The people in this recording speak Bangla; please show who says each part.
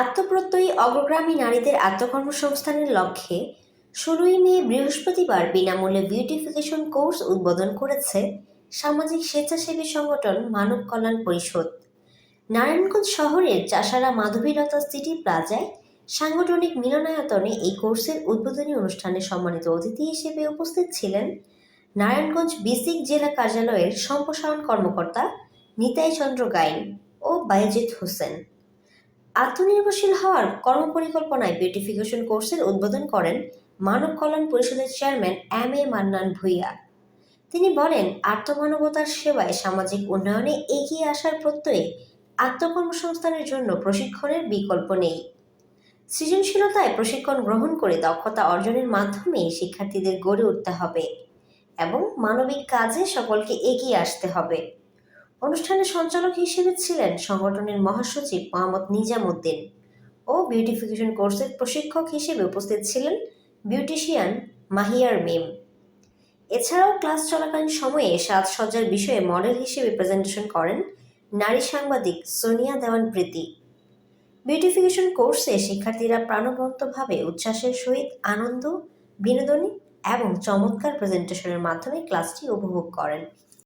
Speaker 1: আত্মপ্রত্যয়ী অগ্রগ্রামী নারীদের আত্মকর্মসংস্থানের লক্ষ্যে ষোলোই মে বৃহস্পতিবার বিনামূল্যে বিউটিফিকেশন কোর্স উদ্বোধন করেছে সামাজিক স্বেচ্ছাসেবী সংগঠন মানব কল্যাণ পরিষদ। নারায়ণগঞ্জ শহরের চাষারা মাধবীলতা সিটি প্লাজায় সাংগঠনিক মিলনায়তনে এই কোর্সের উদ্বোধনী অনুষ্ঠানে সম্মানিত অতিথি হিসেবে উপস্থিত ছিলেন নারায়ণগঞ্জ বিসিক জেলা কার্যালয়ের সম্প্রসারণ কর্মকর্তা নিতাই চন্দ্র গাইন ও বায়েজিৎ হোসেন। আত্মনির্ভরশীল হওয়ার কর্মপরিকল্পনায় বিউটিফিকেশন কোর্সের উদ্বোধন করেন মানব কল্যাণ পরিষদের chairman M A Mannan Bhuiyan. তিনি বলেন, আত্মমানবতার সেবায় সামাজিক উন্নয়নে এগিয়ে আসার প্রত্যয়ে আত্মকর্মসংস্থানের জন্য প্রশিক্ষণের বিকল্প নেই। সৃজনশীলতায় প্রশিক্ষণ গ্রহণ করে দক্ষতা অর্জনের মাধ্যমে শিক্ষার্থীদের গড়ে উঠতে হবে এবং মানবিক কাজে সকলকে এগিয়ে আসতে হবে। অনুষ্ঠানের সঞ্চালক হিসেবে ছিলেন সংগঠনের মহাসচিব মোহাম্মদ নিজামুদ্দিন ও বিউটিফিকেশন কোর্সের প্রশিক্ষক হিসেবে উপস্থিত ছিলেন বিউটিশিয়ান মাহিয়ার মিম। এছাড়াও ক্লাস চলাকালীন সময়ে সাজসজ্জার বিষয়ে মডেল হিসেবে প্রেজেন্টেশন করেন নারী সাংবাদিক সোনিয়া দেওয়ান প্রীতি বিউটিফিকেশন কোর্সে শিক্ষার্থীরা প্রাণবন্তভাবে উচ্ছ্বাসের সহিত আনন্দ, বিনোদনী এবং চমৎকার প্রেজেন্টেশনের মাধ্যমে ক্লাসটি উপভোগ করেন।